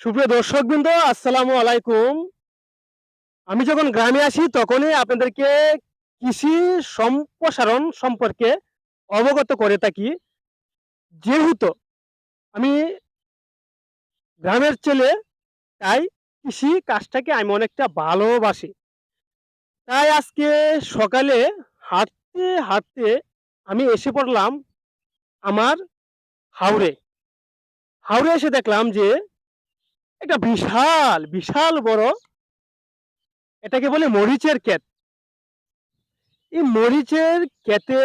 সুপ্রিয় দর্শকবৃন্দ, আসসালামু আলাইকুম। আমি যখন গ্রামে আসি, তখনই আপনাদেরকে কৃষি সম্প্রসারণ সম্পর্কে অবগত করে থাকি। যেহেতু আমি গ্রামের ছেলে, তাই কৃষি কাজটাকে আমি অনেকটা ভালোবাসি। তাই আজকে সকালে হাঁটতে হাঁটতে আমি এসে পড়লাম আমার হাওড়ে হাওড়ে এসে দেখলাম যে একটা বিশাল বিশাল বড়, এটাকে বলে মরিচের ক্ষেত। এই মরিচের ক্ষেতে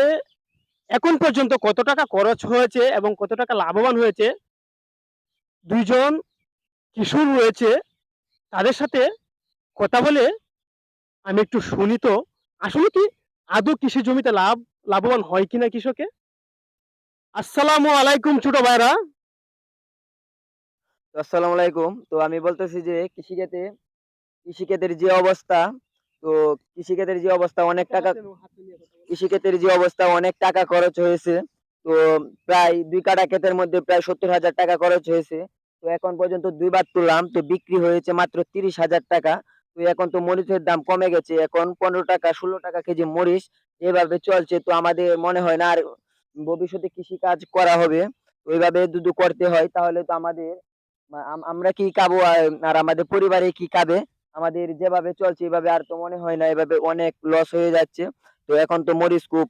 এখন পর্যন্ত কত টাকা খরচ হয়েছে এবং কত টাকা লাভবান হয়েছে? দুইজন কিশোর রয়েছে, তাদের সাথে কথা বলে আমি একটু শুনি তো। আসলে কি আদৌ কৃষি জমিতে লাভ, লাভবান হয় কিনা কৃষকে? আসসালামু আলাইকুম ছোট ভাইরা। আসসালামু আলাইকুম। তো আমি বলতেছি যে কৃষিক্ষেতে কৃষিক্ষেতের যে অবস্থা, তো কৃষিক্ষেতের যে অবস্থা অনেক টাকা কৃষিক্ষেতের যে অবস্থা অনেক টাকা খরচ হয়েছে। তো প্রায় দুই কাটা ক্ষেতের মধ্যে প্রায় সত্তর হাজার টাকা খরচ হয়েছে। তো এখন পর্যন্ত দুইবার তুললাম তো বিক্রি হয়েছে মাত্র তিরিশ হাজার টাকা। তো এখন তো মরিচের দাম কমে গেছে। এখন পনেরো টাকা, ষোলো টাকা কেজি মরিচ এভাবে চলছে। তো আমাদের মনে হয় না আর ভবিষ্যতে কৃষি কাজ করা হবে। ওইভাবে যদি করতে হয়, তাহলে তো আমাদের আমরা কি খাব আর আমাদের পরিবারে কি খাবে? আমাদের যেভাবে চলছে, এভাবে আর তো মনে হয় না, এভাবে অনেক লস হয়ে যাচ্ছে। তো এখন তো মরিচ খুব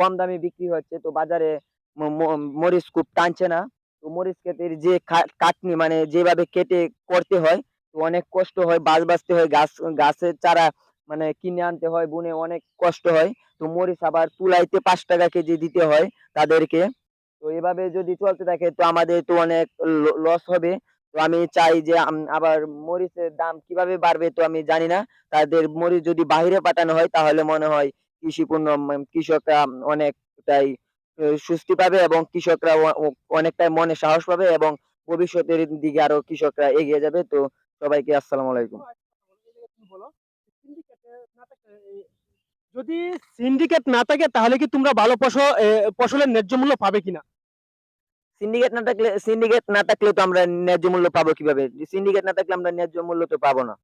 কম দামে বিক্রি হচ্ছে, তো বাজারে মরিচ খুব টানছে না। তো মরিচ ক্ষেতের যে কাটনি মানে যেভাবে কেটে করতে হয়, তো অনেক কষ্ট হয়, বাঁশ বাঁচতে হয়, গাছ, গাছের চারা মানে কিনে আনতে হয়, বুনে অনেক কষ্ট হয়। তো মরিচ আবার তুলাইতে পাঁচ টাকা কেজি দিতে হয় তাদেরকে। তো এভাবে যদি চলতে থাকে, তো আমাদের তো অনেক লস হবে। তো আমি চাই যে আবার মরিচের দাম কীভাবে বাড়বে তো আমি জানি না। তাদের মরিচ যদি বাইরে পাঠানো হয়, তাহলে মনে হয় কৃষি পণ্য কৃষকরা অনেকটাই স্বস্তি পাবে এবং কৃষকরা অনেকটাই মনে সাহস পাবে এবং ভবিষ্যতের দিকে আরও কৃষকরা এগিয়ে যাবে। তো সবাইকে আসসালামু আলাইকুম। যদি সিন্ডিকেট না থাকে, তাহলে কি তোমরা ভালো ফসল ফসলের ন্যায্য মূল্য পাবে কিনা? সিন্ডিকেট না থাকলে সিন্ডিকেট না থাকলে তো আমরা ন্যায্য মূল্য পাবো কীভাবে? সিন্ডিকেট না থাকলে আমরা ন্যায্য মূল্য তো পাবো না।